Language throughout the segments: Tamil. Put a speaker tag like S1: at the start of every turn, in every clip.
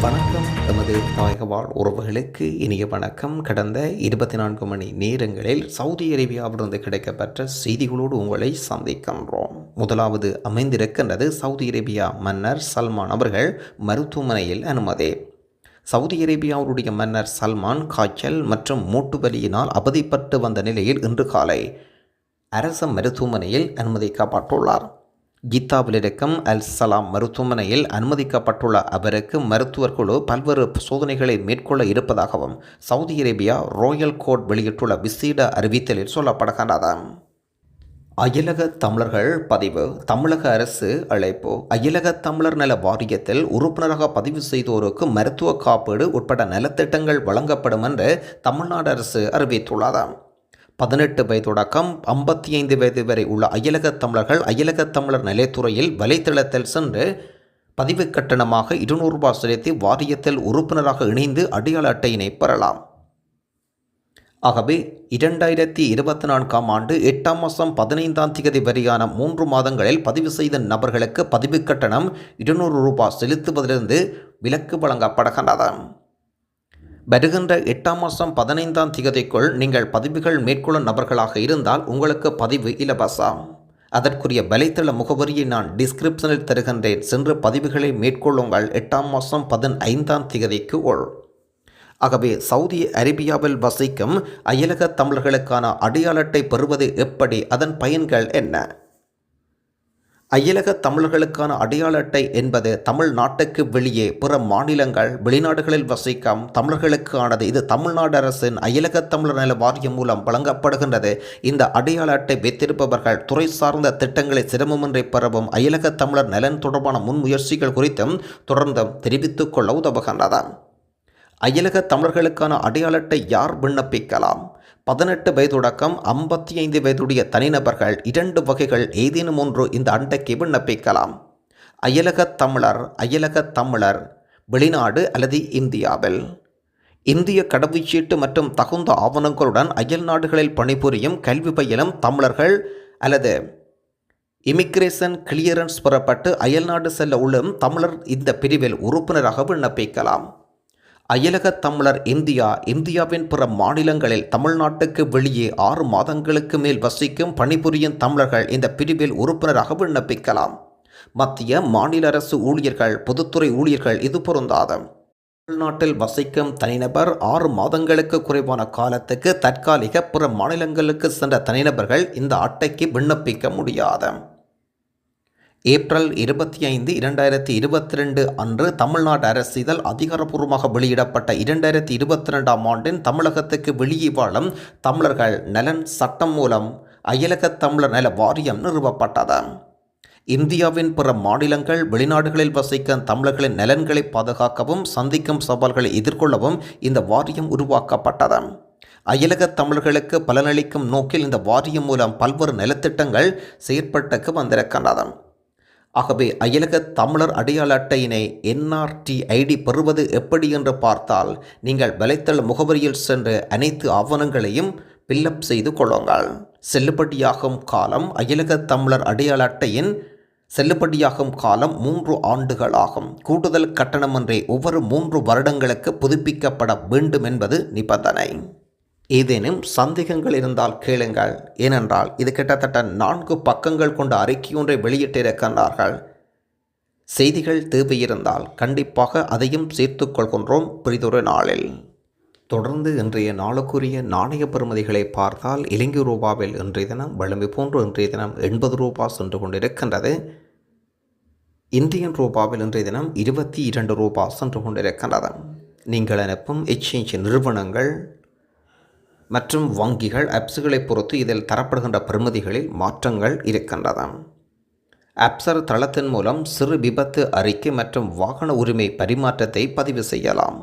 S1: வணக்கம். எமது தாயக வாழ் உறவுகளுக்கு இனிய வணக்கம். கடந்த இருபத்தி நான்கு மணி நேரங்களில் சவுதி அரேபியாவிலிருந்து கிடைக்கப்பெற்ற செய்திகளோடு உங்களை சந்திக்கின்றோம். முதலாவது அமைந்திருக்கின்றது சவுதி அரேபியா மன்னர் சல்மான் அவர்கள் மருத்துவமனையில் அனுமதி. சவுதி அரேபியாவுடைய மன்னர் சல்மான் காய்ச்சல் மற்றும் மூட்டு வலியினால் அவதிப்பட்டு வந்த நிலையில் இன்று காலை அரச மருத்துவமனையில் அனுமதிக்கப்பட்டுள்ளார். கீதாவிலிருக்கும் அல் சலாம் மருத்துவமனையில் அனுமதிக்கப்பட்டுள்ள அவருக்கு மருத்துவர் குழு பல்வேறு சோதனைகளை மேற்கொள்ள இருப்பதாகவும் சவுதி அரேபியா ராயல் கோர்ட் வெளியிட்டுள்ள விசேட அறிவித்தலில் சொல்லப்படுகின்றது. அயலக தமிழர்கள் பதிவு தமிழக அரசு அழைப்பு. அயலக தமிழர் நல வாரியத்தில் உறுப்பினராக பதிவு செய்தோருக்கு மருத்துவ காப்பீடு உட்பட நலத்திட்டங்கள் வழங்கப்படும் என்று தமிழ்நாடு அரசு அறிவித்துள்ளதாம் பதினெட்டு வயது தொடக்கம் ஐம்பத்தி ஐந்து வயது வரை உள்ள அயலக தமிழர்கள் அயலக தமிழர் நிலைத்துறையில் வலைத்தளத்தில் சென்று பதிவு கட்டணமாக இருநூறு ரூபாய் செலுத்தி வாரியத்தில் உறுப்பினராக இணைந்து அடையாள அட்டையினை பெறலாம். ஆகவே இரண்டாயிரத்தி இருபத்தி நான்காம் ஆண்டு எட்டாம் மாதம் பதினைந்தாம் தேதி வரையான மூன்று மாதங்களில் பதிவு செய்த நபர்களுக்கு பதிவு கட்டணம் இருநூறு ரூபாய் செலுத்துவதிலிருந்து விலக்கு வழங்கப்படுகின்றது. வருகின்ற எட்டாம் மாதம் பதினைந்தாம் திகதிக்குள் நீங்கள் பதிவுகள் மேற்கொள்ளும் நபர்களாக இருந்தால் உங்களுக்கு பதிவு இலவசம். அதற்குரிய வலைத்தள முகவரியை நான் டிஸ்கிரிப்ஷனில் தருகின்றேன். சென்று பதிவுகளை மேற்கொள்ளுங்கள். எட்டாம் மாதம் பதினைந்தாம் திகதிக்கு உள். ஆகவே சவுதி அரேபியாவில் வசிக்கும் அயலக தமிழர்களுக்கான அடையாள பெறுவது எப்படி? அதன் பயன்கள் என்ன? அயலக தமிழர்களுக்கான அடையாள அட்டை என்பது தமிழ்நாட்டுக்கு வெளியே பிற மாநிலங்கள் வெளிநாடுகளில் வசிக்கும் தமிழர்களுக்கானது. இது தமிழ்நாடு அரசின் அயலக தமிழர் நல வாரியம் மூலம் வழங்கப்படுகின்றது. இந்த அடையாள அட்டை வைத்திருப்பவர்கள் துறை சார்ந்த திட்டங்களை சிரமமின்றி பெறவும் அயலக தமிழர் நலன் தொடர்பான முன்முயற்சிகள் குறித்தும் தொடர்ந்தும் தெரிவித்துக் கொள்ள உதவுகின்றது அயலக தமிழர்களுக்கான அடையாள அட்டை யார் விண்ணப்பிக்கலாம்? பதினெட்டு வயதுடக்கம் ஐம்பத்தி ஐந்து வயதுடைய தனிநபர்கள் இரண்டு வகைகள் ஏதேனும் ஒன்று இந்த அட்டைக்கு விண்ணப்பிக்கலாம். அயலக தமிழர் அயலக தமிழர் வெளிநாடு அல்லது இந்தியாவில். இந்திய கடவுச்சீட்டு மற்றும் தகுந்த ஆவணங்களுடன் அயல் நாடுகளில் பணிபுரியும் கல்வி பயிலும் தமிழர்கள் அல்லது இமிக்ரேஷன் கிளியரன்ஸ் பெறப்பட்டு அயல்நாடு செல்ல உள்ளும் தமிழர் இந்த பிரிவில் உறுப்பினராக விண்ணப்பிக்கலாம். அயலக தமிழர் இந்தியா இந்தியாவின் பிற மாநிலங்களில் தமிழ்நாட்டுக்கு வெளியே ஆறு மாதங்களுக்கு மேல் வசிக்கும் பணிபுரியும் தமிழர்கள் இந்த பிரிவில் உறுப்பினராக விண்ணப்பிக்கலாம். மத்திய மாநில அரசு ஊழியர்கள் பொதுத்துறை ஊழியர்கள் இது பொருந்தாது. தமிழ்நாட்டில் வசிக்கும் தனிநபர் ஆறு மாதங்களுக்கு குறைவான காலத்துக்கு தற்காலிக பிற மாநிலங்களுக்கு சென்ற தனிநபர்கள் இந்த அட்டைக்கு விண்ணப்பிக்க முடியாது. ஏப்ரல் இருபத்தி ஐந்து இரண்டாயிரத்தி இருபத்தி ரெண்டு அன்று தமிழ்நாடு அரசிதழ் அதிகாரப்பூர்வமாக வெளியிடப்பட்ட இரண்டாயிரத்தி இருபத்தி ரெண்டாம் ஆண்டின் தமிழகத்துக்கு வெளியே வாழும் தமிழர்கள் நலன் சட்டம் மூலம் அயலக தமிழர் நல வாரியம் நிறுவப்பட்டது. இந்தியாவின் பிற மாநிலங்கள் வெளிநாடுகளில் வசிக்கும் தமிழர்களின் நலன்களை பாதுகாக்கவும் சந்திக்கும் சவால்களை எதிர்கொள்ளவும் இந்த வாரியம் உருவாக்கப்பட்டது. அயலக தமிழர்களுக்கு பலனளிக்கும் நோக்கில் இந்த வாரியம் மூலம் பல்வேறு நலத்திட்டங்கள் செயற்பட்டுக்கு வந்திருக்கின்றன. ஆகவே அயலக தமிழர் அடையாள அட்டையினை என்ஆர்டி ஐடி பெறுவது எப்படி என்று பார்த்தால் நீங்கள் வலைத்தள முகவரியில் சென்று அனைத்து ஆவணங்களையும் பில்லப் செய்து கொள்ளுங்கள். செல்லுபடியாகும் காலம் அயலக தமிழர் அடையாள அட்டையின் செல்லுபடியாகும் காலம் மூன்று ஆண்டுகள் ஆகும் கூடுதல் கட்டணமின்றி ஒவ்வொரு மூன்று வருடங்களுக்கு புதுப்பிக்கப்பட வேண்டும் என்பது நிபந்தனை. ஏதேனும் சந்தேகங்கள் இருந்தால் கேளுங்கள். ஏனென்றால் இது கிட்டத்தட்ட நான்கு பக்கங்கள் கொண்ட அறிக்கை ஒன்றை வெளியிட்டிருக்கின்றார்கள். செய்திகள் தேவையிருந்தால் கண்டிப்பாக அதையும் சேர்த்து கொள்கின்றோம் பிரிதொரு நாளில். தொடர்ந்து இன்றைய நாளுக்குரிய நாணய பெறுமதிகளை பார்த்தால் இலங்கை ரூபாவில் இன்றைய தினம் வலிமை போன்று இன்றைய தினம் எண்பது ரூபா சென்று கொண்டிருக்கின்றது. இந்தியன் ரூபாவில் இன்றைய தினம் இருபத்தி இரண்டு ரூபா சென்று கொண்டிருக்கின்றது. நீங்கள் அனுப்பும் எக்ஸ்சேஞ்ச் நிறுவனங்கள் மற்றும் வங்கிகள் ஆப்ஸுகளை பொறுத்து இதில் தரப்படுகின்ற பெறுமதிகளில் மாற்றங்கள் இருக்கின்றன. ஆப்சர் தளத்தின் மூலம் சிறு விபத்து அறிக்கை மற்றும் வாகன உரிமை பரிமாற்றத்தை பதிவு செய்யலாம்.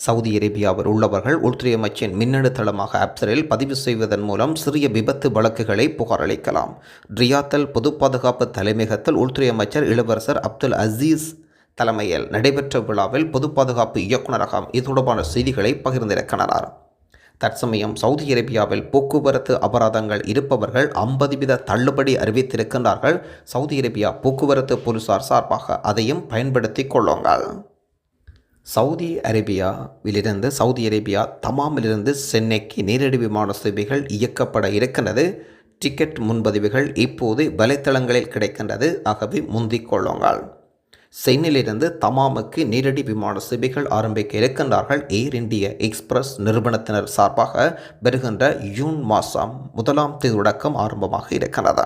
S1: சவுதி அரேபியாவில் உள்ளவர்கள் உள்துறை அமைச்சின் மின்னணு தளமாக ஆப்சரில் பதிவு செய்வதன் மூலம் சிறிய விபத்து வழக்குகளை புகாரளிக்கலாம். ரியாத்தல் பொது பாதுகாப்பு தலைமையகத்தில் உள்துறை அமைச்சர் இளவரசர் அப்துல் அசீஸ் தலைமையில் நடைபெற்ற விழாவில் பொது பாதுகாப்பு இயக்குநரகம் இது தொடர்பான செய்திகளை பகிர்ந்திருக்கின்றனர் தற்சமயம் சவுதி அரேபியாவில் போக்குவரத்து அபராதங்கள் இருப்பவர்கள் ஐம்பது வீத தள்ளுபடி அறிவித்திருக்கின்றார்கள். சவுதி அரேபியா போக்குவரத்து போலீசார் சார்பாக அதையும் பயன்படுத்தி கொள்ளுங்கள். சவுதி அரேபியாவிலிருந்து சவுதி அரேபியா தமாமிலிருந்து சென்னைக்கு நேரடி விமான சேவைகள் இயக்கப்பட இருக்கின்றது. டிக்கெட் முன்பதிவுகள் இப்போது வலைத்தளங்களில் கிடைக்கின்றது. ஆகவே முந்திக் கொள்ளுங்கள். சென்னையிலிருந்து தமாமுக்கு நேரடி விமான சேவைகள் ஆரம்பிக்க இருக்கின்றார்கள். ஏர் இந்திய எக்ஸ்பிரஸ் நிறுவனத்தினர் சார்பாக வருகின்ற ஜூன் மாதம் முதலாம் தேதி தொடக்கம் ஆரம்பமாக இருக்கின்றது.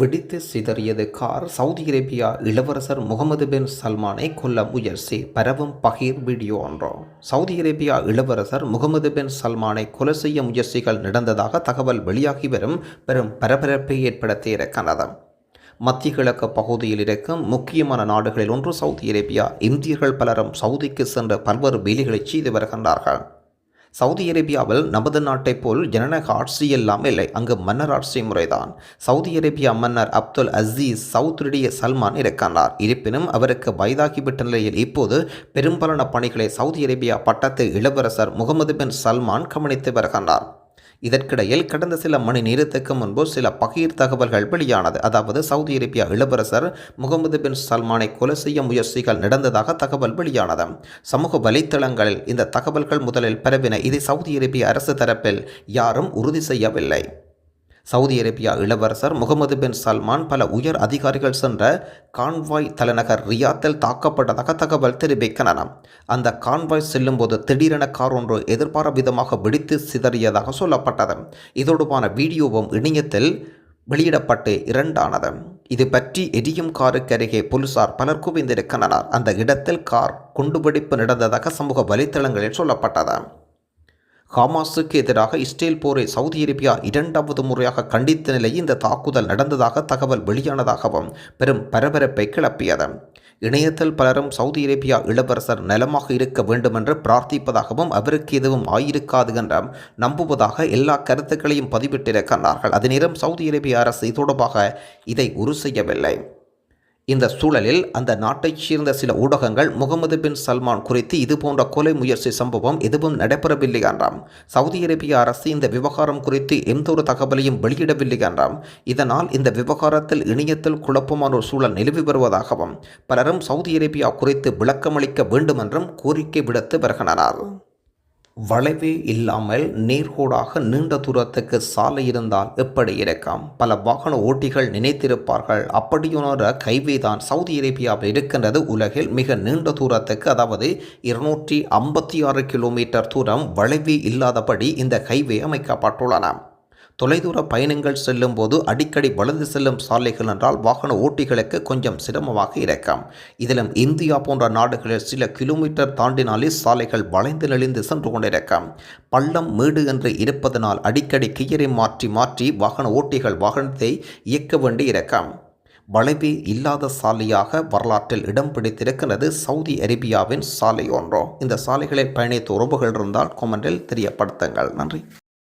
S1: வெடித்து சிதறியது கார் சவுதி அரேபியா இளவரசர் முகமது பின் சல்மானை கொல்ல முயற்சி. பரவும் பகீர் வீடியோ ஒன்றும் சவுதி அரேபியா இளவரசர் முகமது பின் சல்மானை கொலை செய்ய முயற்சிகள் நடந்ததாக தகவல் வெளியாகி வரும். பெரும் பரபரப்பை ஏற்படுத்தியிருக்கிறது மத்திய கிழக்கு பகுதியில் இருக்கும் முக்கியமான நாடுகளில் ஒன்று சவுதி அரேபியா. இந்தியர்கள் பலரும் சவுதிக்கு சென்று பல்வேறு வேலைகளை செய்து வருகின்றார்கள். சவுதி அரேபியாவில் நமது நாட்டைப் போல் ஜனநாயக ஆட்சி எல்லாம் இல்லை. அங்கு மன்னர் ஆட்சி முறைதான். சவுதி அரேபியா மன்னர் அப்துல் அசீஸ் சவுத்ரிடிய சல்மான் இருக்கின்றார். இருப்பினும் அவருக்கு வயதாகிவிட்ட நிலையில் இப்போது பெரும்பாலான பணிகளை சவுதி அரேபியா பட்டத்து இளவரசர் முகமது பின் சல்மான் கவனித்து வருகின்றார். இதற்கிடையில் கடந்த சில மணி நேரத்துக்கு முன்பு சில பகீர் தகவல்கள் வெளியானது. அதாவது சவுதி அரேபியா இளவரசர் முகமது பின் சல்மானை கொலை செய்ய முயற்சிகள் நடந்ததாக தகவல் வெளியானது. சமூக வலைத்தளங்களில் இந்த தகவல்கள் முதலில் பரவின. இதை சவுதி அரேபிய அரசு தரப்பில் யாரும் உறுதி செய்யவில்லை. சவுதி அரேபியா இளவரசர் முகமது பின் சல்மான் பல உயர் அதிகாரிகள் சென்ற கான்வாய் தலைநகர் ரியாத்தில் தாக்கப்பட்டதாக தகவல் தெரிவிக்கின்றன. அந்த கான்வாய் செல்லும்போது திடீரென கார் ஒன்று எதிர்பார விதமாக வெடித்து சிதறியதாக சொல்லப்பட்டது. இதோடுபான வீடியோவும் இணையத்தில் வெளியிடப்பட்டு இரண்டானது. இது பற்றி எரியும் காருக்கு அருகே போலீசார் பலர் குவிந்திருக்கின்றனர். அந்த இடத்தில் கார் குண்டுபிடிப்பு நடந்ததாக சமூக வலைத்தளங்களில் சொல்லப்பட்டது. ஹமாஸுக்கு எதிராக இஸ்ரேல் போரை சவுதி அரேபியா இரண்டாவது முறையாக கண்டித்த நிலையில் இந்த தாக்குதல் நடந்ததாக தகவல் வெளியானதாகவும் பெரும் பரபரப்பை கிளப்பியது. இணையத்தில் பலரும் சவுதி அரேபியா இளவரசர் நலமாக இருக்க வேண்டுமென்று பிரார்த்திப்பதாகவும் அவருக்கு எதுவும் ஆயிருக்காது என்ற நம்புவதாக எல்லா கருத்துக்களையும் பதிவிட்டிருக்கிறார்கள். அதே நேரம் சவுதி அரேபிய அரசு தொடர்பாக இதை உறு செய்யவில்லை. இந்த சூழலில் அந்த நாட்டைச் சேர்ந்த சில ஊடகங்கள் முகமது பின் சல்மான் குறித்து இதுபோன்ற கொலை முயற்சி சம்பவம் எதுவும் நடைபெறவில்லை என்றாம். சவுதி அரேபிய அரசு இந்த விவகாரம் குறித்து எந்த ஒரு தகவலையும் வெளியிடவில்லை என்றாம். இதனால் இந்த விவகாரத்தில் இணையத்தில் குழப்பமான ஒரு சூழல் நிலவி வருவதாகவும் பலரும் சவுதி அரேபியா குறித்து விளக்கமளிக்க வேண்டும் என்றும் கோரிக்கை விடுத்து வருகின்றனர். வளைவே இல்லாமல் நேர்கோடாக நீண்ட தூரத்துக்கு சாலை இருந்தால் எப்படி இருக்கும்? பல வாகன ஓட்டிகள் நினைத்திருப்பார்கள். அப்படியொரு கைவே தான் சவுதி அரேபியாவில் இருக்கின்றது. உலகில் மிக நீண்ட தூரத்துக்கு அதாவது இருநூற்றி ஐம்பத்தி ஆறு கிலோமீட்டர் தூரம் வளைவே இல்லாதபடி இந்த கைவே அமைக்கப்பட்டுள்ளன. தொலைதூர பயணங்கள் செல்லும் போது அடிக்கடி வளர்ந்து செல்லும் சாலைகள் என்றால் வாகன ஓட்டிகளுக்கு கொஞ்சம் சிரமமாக இருக்கும். இதிலும் இந்தியா போன்ற நாடுகளில் சில கிலோமீட்டர் தாண்டினாலே சாலைகள் வளைந்து நெளிந்து சென்று கொண்டிருக்கும். பள்ளம் மேடு என்று இருப்பதனால் அடிக்கடி கியரை மாற்றி மாற்றி வாகன ஓட்டிகள் வாகனத்தை இயக்க வேண்டி இருக்கும். வளைவே இல்லாத சாலையாக வரலாற்றில் இடம் பிடித்திருக்கிறது சவுதி அரேபியாவின் சாலை ஒன்றோ. இந்த சாலைகளை பயணித்த உறவுகள் இருந்தால் கொமெண்டில் தெரியப்படுத்துங்கள். நன்றி.